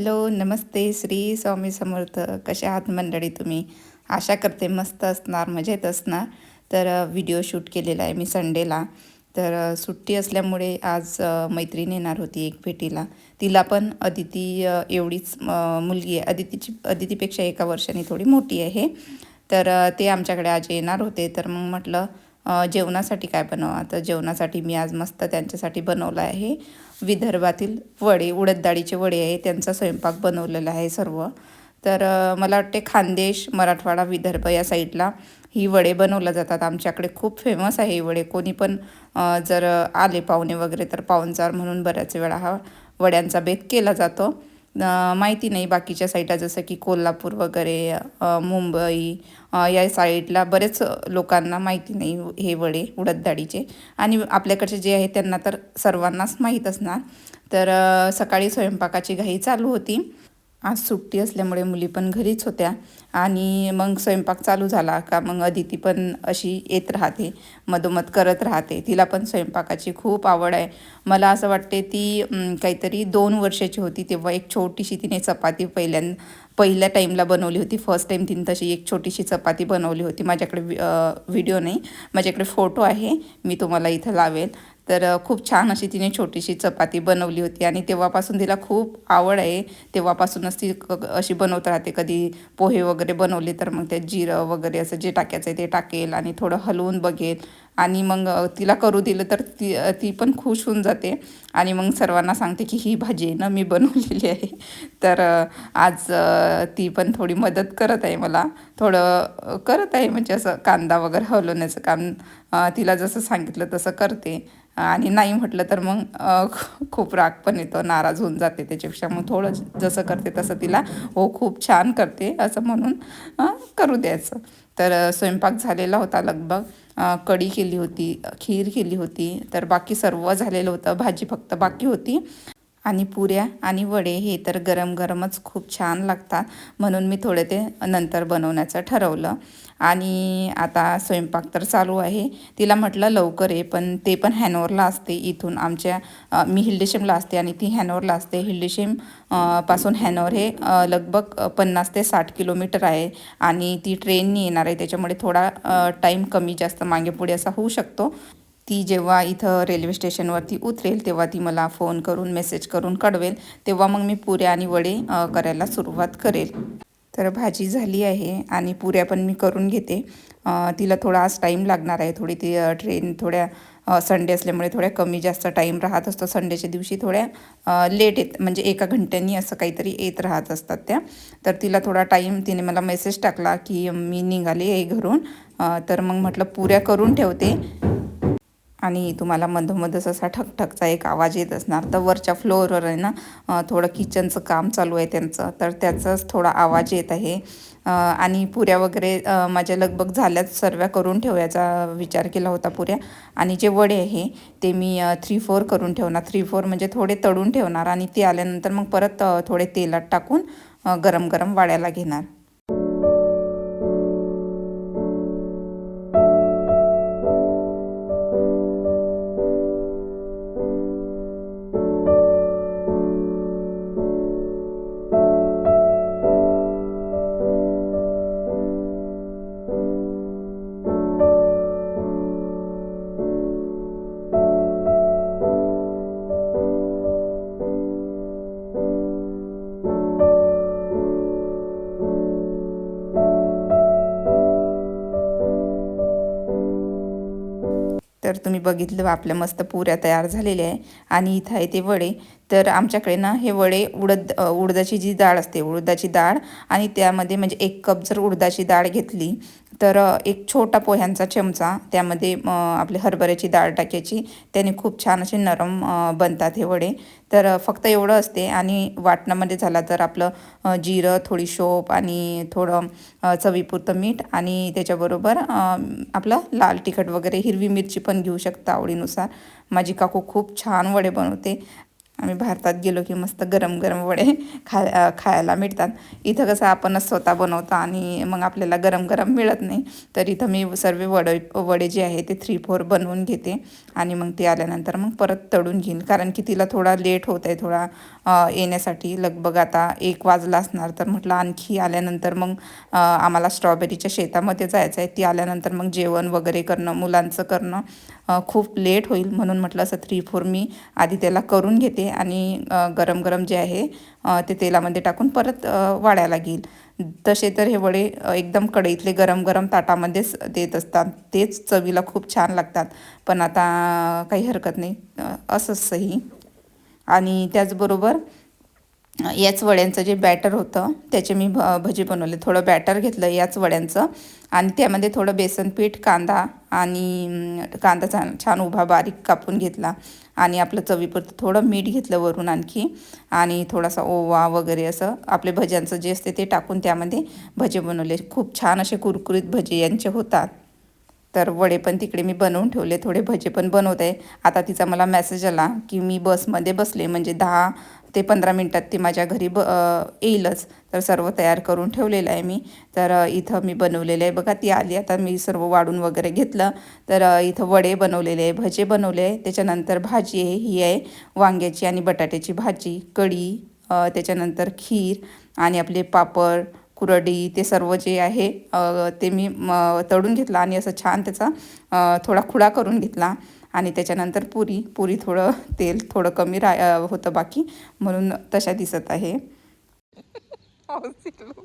Hello नमस्ते श्री स्वामी समर्थ. कसे आहात मंडळी तुम्ही? आशा करते मस्त असणार मजेत असणार. तर व्हिडिओ शूट केलेला आहे मी संडेला तर सुट्टी असल्यामुळे आज मैत्रीण येणार होती एक भेटीला. तिला पण अदिती एवढीच मुलगी आहे. अदितीची अदितीपेक्षा एका वर्षाने थोडी मोठी आहे. तर ते आमच्याकडे आज येणार होते. तर मग म्हटलं जेवणासाठी काय बनवा तर जेवणासाठी मी आज मस्त त्यांच्यासाठी बनवलं आहे विदर्भातील वडे उडद डाळीचे वडे आहे त्यांचा स्वयंपाक बनवलेला आहे सर्व. तर मला वाटते खानदेश मराठवाडा विदर्भ या साईडला ही वडे बनवल्या जातात. आमच्याकडे खूप फेमस आहे ही वडे. कोणी पण जर आले पाहुणे वगैरे तर पाहुणचार म्हणून बऱ्याच वेळा हा वड्यांचा बेत केला जातो. माहिती नाही बाकीच्या साईडला जसं की कोल्हापूर वगैरे मुंबई या साईडला बरेच लोकांना माहिती नाही हे वडे उडद डाळीचे आणि आपल्याकडचे जे आहे त्यांना तर सर्वांनाच माहीत असणार. तर सकाळी स्वयंपाकाची घाई चालू होती. आज सुट्टी असल्यामुळे मुली पण घरीच होत्या. आणि मग स्वयंपाक चालू झाला का मग अदिती पण अशी येत राहते मधोमध करत राहते. तिला पण स्वयंपाकाची खूप आवड आहे. मला असं वाटते ती काहीतरी दोन वर्षाची होती तेव्हा एक छोटीशी तिने चपाती पहिल्यां पहिल्या टाईमला बनवली होती. फर्स्ट टाईम तिने तशी एक छोटीशी चपाती बनवली होती. माझ्याकडे व्हिडिओ नाही. माझ्याकडे फोटो आहे. मी तुम्हाला इथं लावेल. तर खूप छान अशी तिने छोटीशी चपाती बनवली होती आणि तेव्हापासून तिला खूप आवड आहे. तेव्हापासूनच ती क क- अशी बनवत राहते. कधी पोहे वगैरे बनवले तर मग त्यात जिरं वगैरे असं जे टाकायचं आहे ते टाकेल आणि थोडं हलवून बघेल. आणि मग तिला करू दिलं तर ती ती पण खुश होऊन जाते. आणि मग सर्वांना सांगते की ही भाजी आहे ना मी बनवलेली आहे. तर आज ती पण थोडी मदत करत आहे मला. थोडं करत आहे म्हणजे असं कांदा वगैरे हलवण्याचं काम तिला जसं सांगितलं तसं करते. आणि नाही म्हटलं तर मग खूप राग पण येतो नाराज होऊन जाते त्याच्यापेक्षा. मग थोडं जसं करते तसं तिला हो खूप छान करते असं म्हणून करू द्यायचं. तर स्वयंपाक झालेला होता लगभग. कढी केली होती खीर केली होती तर बाकी सर्व झालेलं होतं भाजी फक्त बाकी होती. आणि पुऱ्या आणि वडे हे तर गरम गरमच खूप छान लागतात. म्हणून मी थोडे ते नंतर बनवण्याचं ठरवलं. आणि आता स्वयंपाक तर चालू आहे. तिला म्हटलं लवकर आहे पण ते पण हॅनोरला असते इथून आमच्या मी हिल्डेशेमला असते आणि ती हॅनोरला असते. हिल्डेशेमपासून हॅनोर हे लगभग पन्नास ते साठ किलोमीटर आहे आणि ती ट्रेननी येणार आहे. त्याच्यामुळे थोडा टाईम कमी जास्त मागे पुढे असा होऊ शकतो. ती जेव्हा इथं रेल्वे स्टेशनवरती उतरेल तेव्हा ती मला फोन करून मेसेज करून कळवेल. तेव्हा मग मी पुऱ्या आणि वडे करायला सुरुवात करेल. तर भाजी झाली आहे आणि पुऱ्या पण मी करून घेते. तिला थोडा आज टाईम लागणार आहे. थोडी ती ट्रेन थोड्या संडे असल्यामुळे थोड्या कमी जास्त टाईम राहत असतो. संडेच्या दिवशी थोड्या लेट येत म्हणजे एका घंट्यानी असं काहीतरी येत राहत असतात त्या. तर तिला थोडा टाईम तिने मला मेसेज टाकला की मी निघाले घरून. तर मग म्हटलं पुऱ्या करून ठेवते. आणि तुम्हाला मधोमधच असा ठकठकचा एक आवाज येत असणार तर वरच्या फ्लोअरवर आहे ना थोडं किचनचं काम चालू आहे त्यांचं तर त्याचाच थोडा आवाज येत आहे. आणि पुऱ्या वगैरे माझ्या लगभग झाल्याच सर्व करून ठेवायचा विचार केला होता पुऱ्या. आणि जे वडे आहे ते मी थ्री फोर करून ठेवणार. थ्री फोर म्हणजे थोडे तळून ठेवणार आणि ते आल्यानंतर मग परत थोडे तेलात टाकून गरम गरम वाड्याला घेणार. तर तुम्ही बघितलं आपल्या मस्त पुऱ्या तयार झालेल्या आहे. आणि इथं आहे ते वडे. तर आमच्याकडे ना हे वडे उडद उडदाची जी डाळ असते उडदाची डाळ आणि त्यामध्ये म्हणजे एक कप जर उडदाची डाळ घेतली तर एक छोटा पोह्यांचा चमचा त्यामध्ये आपली हरभऱ्याची डाळ टाकायची. त्याने खूप छान असे नरम बनतात हे वडे. तर फक्त एवढं असते आणि वाटणामध्ये झाला तर आपलं जिरं थोडी शोप आणि थोडं चवीपुरतं मीठ आणि त्याच्याबरोबर आपलं लाल तिखट वगैरे हिरवी मिरची पण घेऊ शकता आवडीनुसार. माझी काकू खूप छान वडे बनवते. आम्ही भारतात गेलो की मस्त गरम गरम वडे खा खायला मिळतात. इथं कसं आपणच स्वतः बनवतो आणि मग आपल्याला गरम गरम मिळत नाही. तर इथं मी सर्व वडे वडे जे आहे ते थ्री फोर बनवून घेते आणि मग ते आल्यानंतर मग परत तळून घेईन. कारण की तिला थोडा लेट होत आहे थोडा येण्यासाठी. लगभग आता एक वाजला असणार तर म्हटलं आणखी आल्यानंतर मग आम्हाला स्ट्रॉबेरीच्या शेतामध्ये जायचं आहे ती आल्यानंतर मग जेवण वगैरे करणं मुलांचं करणं खूप लेट होईल म्हणून म्हटलं असं थ्री फोर मी आधी त्याला करून घेते. आणि गरम गरम जे आहे ते तेलामध्ये टाकून परत वाढायला घेईल. तसे तर हे वडे एकदम कढईतले गरम गरम ताटामध्येच देत असतात. तेच चवीला खूप छान लागतात. पण आता काही हरकत नाही. असंच सही. आणि त्याचबरोबर याच वड्यांचं जे बॅटर होतं त्याचे मी भ भजी बनवले. थोडं बॅटर घेतलं याच वड्यांचं. आणि त्यामध्ये थोडं बेसन पीठ कांदा आणि कांदा छान छान उभा बारीक कापून घेतला. आणि आपलं चवीपुरतं थोडं मीठ घेतलं वरून आणखी. आणि थोडासा ओवा वगैरे असं आपले भज्यांचं जे असते ते टाकून त्यामध्ये भजे बनवले. खूप छान असे कुरकुरीत भजे यांचे होतात. तर वडे पण तिकडे मी बनवून ठेवले. थोडे भजे पण बनवत. आहे आता तिचा मला मेसेज आला की मी बसमध्ये बसले. म्हणजे दहा ते पंधरा मिनटात ती माझ्या घरी ब येईलच. तर सर्व तयार करून ठेवलेलं आहे मी. तर इथं मी बनवलेलं आहे. बघा ती आली. आता मी सर्व वाढून वगैरे घेतलं. तर इथं वडे बनवलेले आहे भजे बनवले आहे. त्याच्यानंतर भाजी आहे ही आहे. वांग्याची आणि बटाट्याची भाजी कढी त्याच्यानंतर खीर आणि आपले पापड कुरडी ते सर्व जे आहे ते मी तळून घेतलं आणि असं छान त्याचा थोडा खुडा करून घेतला. आणि त्याच्यानंतर पुरी पुरी थोडं तेल थोडं कमी राय होतं बाकी. म्हणून तशा दिसत आहे.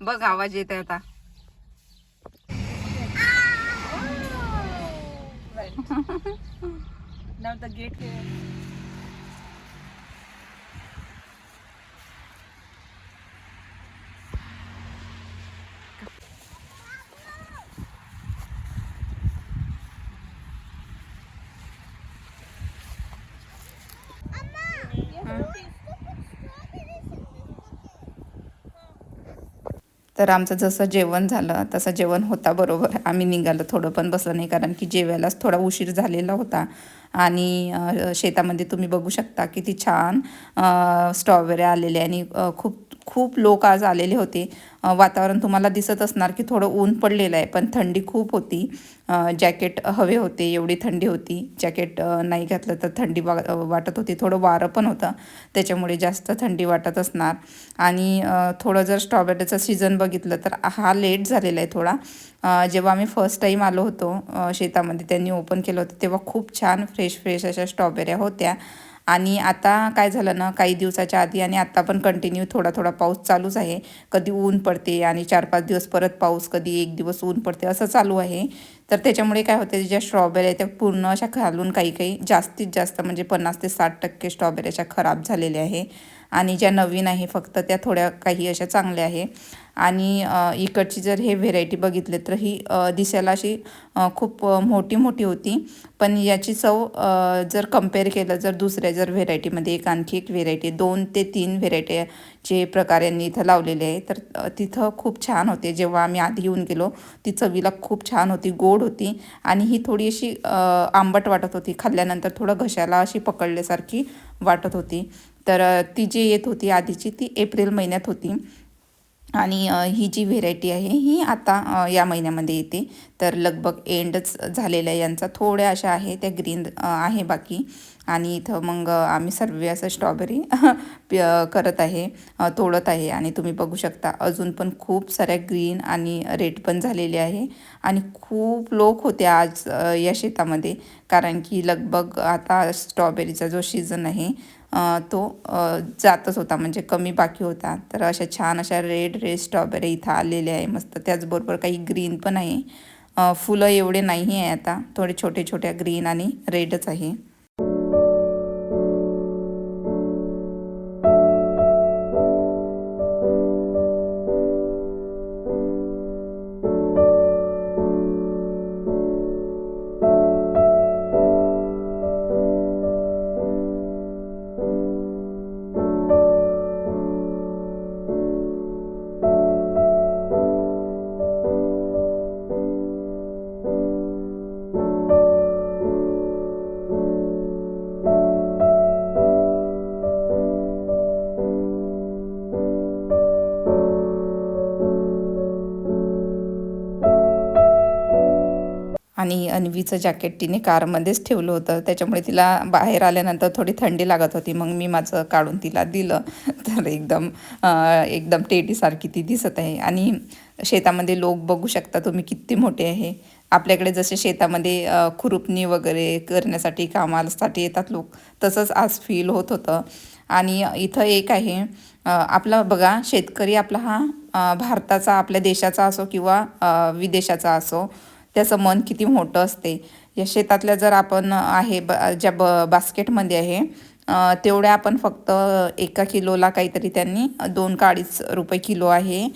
बघ आवाज येत आता. Right. now the gate here. तर आमचं जसं जेवण झालं तसं जेवण होता बरोबर. आम्ही निघालो थोडं पण बसलं नाही कारण की जेवायलाच थोडा उशीर झालेला होता. आणि शेतामध्ये तुम्ही बघू शकता किती छान स्ट्रॉबेरी आलेले आणि खूप खूप लोक आज आलेले होते. वातावरण तुम्हाला दिसत असणार की थोडं ऊन पडलेलं आहे पण थंडी खूप होती. जॅकेट हवे होते एवढी थंडी होती. जॅकेट नाही घातलं तर थंडी वा वाटत होती. थोडं वारं पण होतं. त्याच्यामुळे जास्त थंडी वाटत असणार. आणि थोडं जर स्ट्रॉबेरीचं सीझन बघितलं तर हा लेट झालेला आहे थोडा. जेव्हा आम्ही फर्स्ट टाईम आलो होतो शेतामध्ये त्यांनी ओपन केलं होतं तेव्हा खूप छान फ्रेश फ्रेश अशा स्ट्रॉबेऱ्या होत्या. आणि आता काय झालं ना काही दिवसाच्या आधी आणि आत्ता पण कंटिन्यू थोडा थोडा पाऊस चालूच आहे. कधी ऊन पडते आणि चार पाच दिवस परत पाऊस कधी एक दिवस ऊन पडते असं चालू आहे. तर त्याच्यामुळे काय होते ज्या स्ट्रॉबेरी आहेत त्या पूर्ण अशा खालून काही काही जास्तीत जास्त म्हणजे पन्नास ते साठ टक्के स्ट्रॉबेरी अशा खराब झालेल्या आहे. आणि ज्या नवीन आहे फक्त त्या थोड्या काही अशा चांगल्या आहे. आणि इकडची जर हे व्हेरायटी बघितले तर ही दिसायला अशी खूप मोठी मोठी होती. पण याची चव जर कंपेअर केलं जर दुसऱ्या जर व्हेरायटीमध्ये एक आणखी एक व्हेरायटी दोन ते तीन व्हेरायटीचे प्रकार यांनी इथं लावलेले आहे तर तिथं खूप छान होते. जेव्हा आम्ही आधी येऊन गेलो ती चवीला खूप छान होती गोड होती आणि ही थोडी अशी आंबट वाटत होती. खाल्ल्यानंतर थोडं घशाला अशी पकडल्यासारखी वाटत होती. तर ती जी येत होती आधीची ती एप्रिल महिन्यात होती. आणि ही जी व्हेरायटी आहे ही आता या महिन्यामध्ये येते. तर लगभग एंडच झालेला आहे यांचा थोड्या अशा आहे त्या ग्रीन आहे बाकी. आणि इथं मग आम्ही सर्व असं स्ट्रॉबेरी करत आहे तोडत आहे. आणि तुम्ही बघू शकता अजून पण खूप साऱ्या ग्रीन आणि रेड पण झालेले आहे. आणि खूप लोक होते आज या शेतामध्ये. कारण की लगभग आता स्ट्रॉबेरीचा जो सीझन आहे तो जातच होता म्हणजे कमी बाकी होता. तर अशा छान अशा रेड रेड स्ट्रॉबेरी इथं आलेल्या आहे मस्त. त्याचबरोबर काही ग्रीन पण आहे. फुलं एवढे नाही आहे आता. थोडे छोटे छोट्या ग्रीन आणि रेडच आहे. आणि अन्वीचं जॅकेट तिने कारमध्येच ठेवलं होतं. त्याच्यामुळे तिला बाहेर आल्यानंतर थोडी थंडी लागत होती. मग मी माझं काढून तिला दिलं. तर एकदम एकदम टेडीसारखी ती दिसत आहे. आणि शेतामध्ये लोक बघू शकता तुम्ही किती मोठे आहे. आपल्याकडे जसे शेतामध्ये खुरुपणी खुरपणी वगैरे करण्यासाठी कामासाठी येतात लोक तसंच आज फील होत होतं. आणि इथं एक आहे आपला बघा शेतकरी आपला हा भारताचा आपल्या देशाचा असो किंवा विदेशाचा असो त्याचं मन किती मोठं असते. या शेतातल्या जर आपण आहे ब ज्या ब बास्केटमध्ये आहे तेवढ्या आपण फक्त एका किलोला काहीतरी त्यांनी दोन का अडीच रुपये किलो आहे.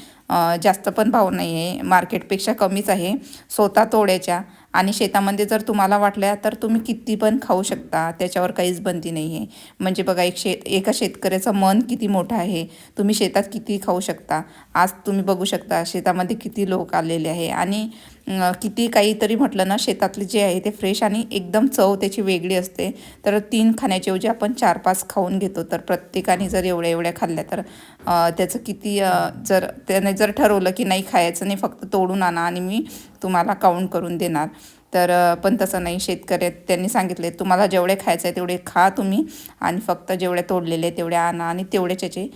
जास्त पण भाव नाही आहे मार्केटपेक्षा कमीच आहे. स्वतः तोड्याच्या. आणि शेतामध्ये जर तुम्हाला वाटल्या तर तुम्ही किती पण खाऊ शकता. त्याच्यावर काहीच बंदी नाही आहे म्हणजे बघा एक शेत एका शेतकऱ्याचं मन किती मोठं आहे. तुम्ही शेतात किती खाऊ शकता. आज तुम्ही बघू शकता शेतामध्ये किती लोक आलेले आहे. आणि किती काहीतरी म्हटलं ना शेतातले जे आहे ते फ्रेश आणि एकदम चव त्याची वेगळी असते. तर तीन खाण्याच्याऐवजी आपण चार पाच खाऊन घेतो तर प्रत्येकाने जर एवढ्या एवढ्या खाल्ल्या तर त्याचं किती जर त्याने जर ठरवलं की नाही खायचं नाही फक्त तोडून आणा आणि मी तुम्हाला काउंट करून देणार. तर पण तसं नाही शेतकरी त्यांनी सांगितले तुम्हाला जेवढे खायचं आहे तेवढे खा तुम्ही आणि फक्त जेवढे तोडलेले तेवढे आणा आणि तेवढेच याचे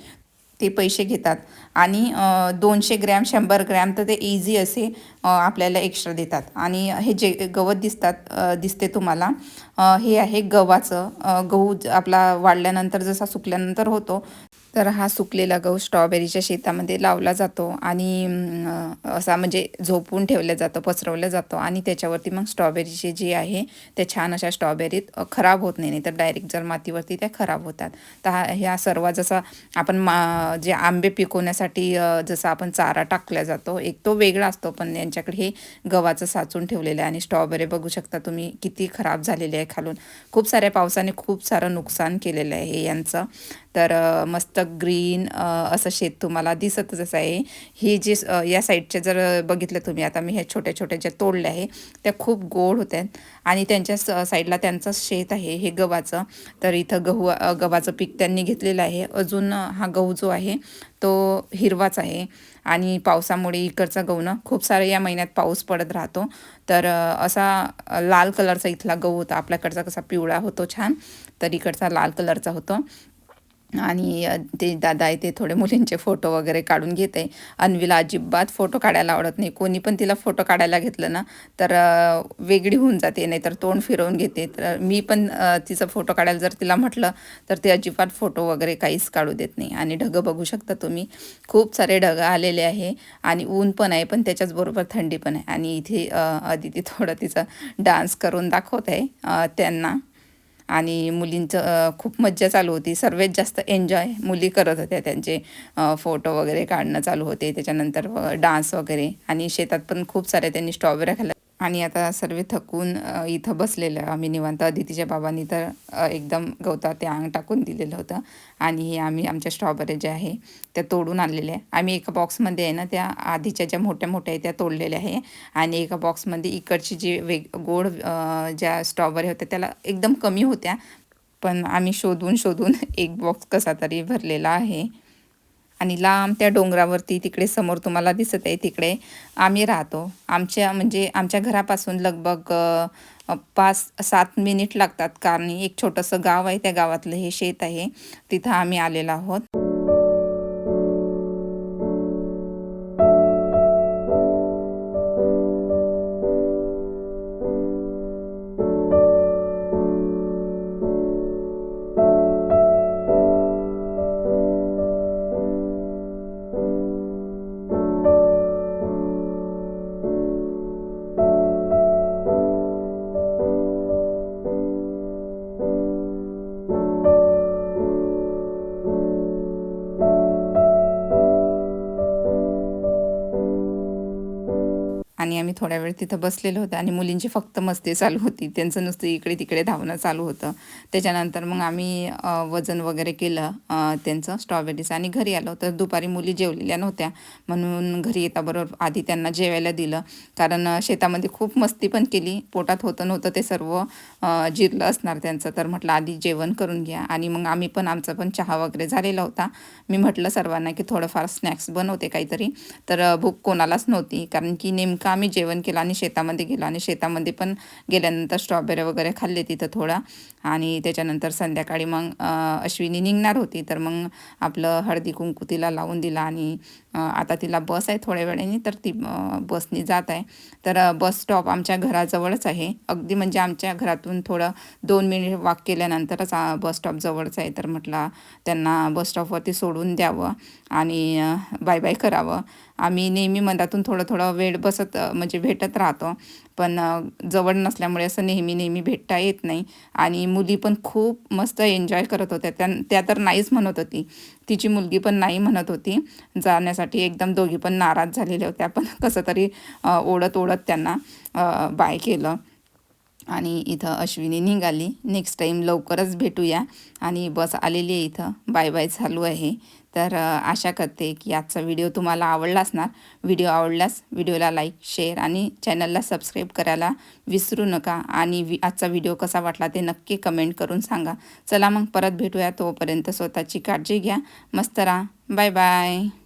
ते पैसे घेतात. आणि दोनशे ग्रॅम शंभर ग्रॅम तर ते इझी असे आपल्याला एक्स्ट्रा देतात. आणि हे जे गवत दिसतात दिसते तुम्हाला हे आहे गव्हाचं. गहू आपला वाढल्यानंतर जसा सुकल्यानंतर होतो तर हा सुकलेला गहू स्ट्रॉबेरीच्या शेतामध्ये लावला जातो आणि असा म्हणजे झोपून ठेवला जातो पसरवला जातो आणि त्याच्यावरती मग स्ट्रॉबेरीचे जे आहे त्या छान अशा स्ट्रॉबेरीत खराब होत नाही तर डायरेक्ट जर मातीवरती त्या खराब होतात. तर हा ह्या सर्व जसा आपण मा जे आंबे पिकवण्यासाठी जसा आपण चारा टाकला जातो एक तो वेगळा असतो पण यांच्याकडे हे गव्हाचं साचून ठेवलेलं आहे आणि स्ट्रॉबेरी बघू शकता तुम्ही किती खराब झालेले आहे खालून. खूप साऱ्या पावसाने खूप सारं नुकसान केलेलं आहे हे यांचं. तर मस्त ग्रीन असं शेत तुम्हाला दिसतच आहे. ही जी या साईडचे जर बघितलं तुम्ही आता मी ह्या छोट्या छोट्या ज्या तोडल्या आहे त्या खूप गोड होत्या आणि त्यांच्या स साईडला त्यांचं शेत आहे हे गव्हाचं. तर इथं गहू गव्हाचं पीक त्यांनी घेतलेलं आहे. अजून हा गहू जो आहे तो हिरवाच आहे. आणि पावसामुळे इकडचा गहू ना खूप सारे या महिन्यात पाऊस पडत राहतो. तर असा लाल कलरचा इथला गहू होता. आपल्याकडचा कसा पिवळा होतो छान तर इकडचा लाल कलरचा होतो. आणि ते दादा आहे ते थोडे मुलींचे फोटो वगैरे काढून घेते. अन्वीला अजिबात फोटो काढायला आवडत नाही. कोणी पण तिला फोटो काढायला घेतलं ना तर वेगळी होऊन जाते. नाही तर तोंड फिरवून घेते. तर मी पण तिचा फोटो काढायला जर तिला म्हटलं तर ते अजिबात फोटो वगैरे काहीच काढू देत नाही. आणि ढगं बघू शकता तुम्ही. खूप सारे ढगं आलेले आहे. आणि ऊन पण आहे पण त्याच्याचबरोबर थंडी पण आहे. आणि इथे अदिती थोडं तिचा डान्स करून दाखवत आहे त्यांना. आणि मुलींचं खूप मज्जा चालू होती. सर्वात जास्त एन्जॉय मुली करत होत्या त्यांचे फोटो वगैरे काढणं चालू होते. त्याच्यानंतर डान्स वगैरे. आणि शेतात पण खूप साऱ्या त्यांनी स्ट्रॉबेऱ्या खाल्ल्या आणि आता सर्व थकून इथं बसलेलं आम्ही निवांत. अदितीच्या बाबांनी तर एकदम गवतात ते अंग टाकून दिलेलं होतं. आणि हे आम्ही आमच्या स्ट्रॉबेरी ज्या आहे त्या तोडून आणलेल्या आहे. आम्ही एका बॉक्समध्ये आहे ना त्या आधीच्या ज्या मोठ्या मोठ्या आहे त्या तोडलेल्या आहे. आणि एका बॉक्समध्ये इकडची जी वेग गोड ज्या स्ट्रॉबेरी होत्या त्याला एकदम कमी होत्या. पण आम्ही शोधून शोधून एक बॉक्स कसा तरी भरलेला आहे. आणि लांब त्या डोंगरावरती तिकडे समोर तुम्हाला दिसत आहे तिकडे आम्ही राहतो. आमच्या म्हणजे आमच्या घरापासून लगभग पाच सात मिनिट लागतात. कारण एक छोटंसं गाव आहे त्या गावातलं हे शेत आहे. तिथं आम्ही आलेलो आहोत. आम्ही थोड्या वेळ तिथं बसलेलो होतो आणि मुलींची फक्त मस्ती चालू होती. त्यांचं नुसतं इकडे तिकडे धावणं चालू होतं. त्याच्यानंतर मग आम्ही वजन वगैरे केलं त्यांचं स्ट्रॉबेरीचं आणि घरी आलो. तर दुपारी मुली जेवलेल्या नव्हत्या. म्हणून घरी येताबरोबर आधी त्यांना जेवायला दिलं. कारण शेतामध्ये खूप मस्ती पण केली. पोटात होतं नव्हतं ते सर्व जिरलं असणार त्यांचं. तर म्हटलं आधी जेवण करून घ्या. आणि मग आम्ही पण आमचा पण चहा वगैरे झालेला होता. मी म्हटलं सर्वांना की थोडंफार स्नॅक्स बनवते काहीतरी. तर भूक कोणालाच नव्हती. कारण की नेमकं आम्ही जे जेवण केलं आणि शेतामध्ये गेलो आणि शेतामध्ये पण गेल्यानंतर स्ट्रॉबेरी वगैरे खाल्ले तिथं थोडा. आणि त्याच्यानंतर संध्याकाळी मग अश्विनी निघणार होती. तर मग आपलं हळदी कुंकू तिला लावून दिला आणि आता तिला बस आहे थोड्या वेळाने. तर ती बसनी जात आहे. तर बस स्टॉप आमच्या घराजवळच आहे. अगदी म्हणजे आमच्या घरातून थोडं दोन मिनिट वाक केल्यानंतरच बस स्टॉप जवळच आहे. तर म्हटलं त्यांना बस स्टॉपवरती सोडून द्यावं आणि बाय बाय करावं. आम्ही नेहमी मधातून थोडं थोडं वेळ बसत म्हणजे भेटत राहतो. पण जवळ नसल्यामुळे असं नेहमी नेहमी भेटता येत नाही. आणि मुली पण खूप मस्त एन्जॉय करत होत्या. त्या त्या तर नाहीच म्हणत होती. तिची मुलगी पण नाही म्हणत होती. जाण्यासाठी एकदम दोघी पण नाराज झालेल्या होत्या. पण कसं तरी ओढत ओढत त्यांना बाय केलं. आणि इथं अश्विनी निघाली. नेक्स्ट टाईम लवकरच भेटूया. आणि बस आलेली आहे इथं. बाय बाय चालू आहे. तर आशा करते की आजचा व्हिडिओ तुम्हाला आवडला असणार. व्हिडिओ आवडल्यास व्हिडिओला लाईक शेअर आणि चॅनलला सबस्क्राईब करायला विसरू नका. आणि वि आजचा व्हिडिओ कसा वाटला ते नक्की कमेंट करून सांगा. चला मग परत भेटूया. तोपर्यंत स्वतःची काळजी घ्या. मस्त राहा. Bye bye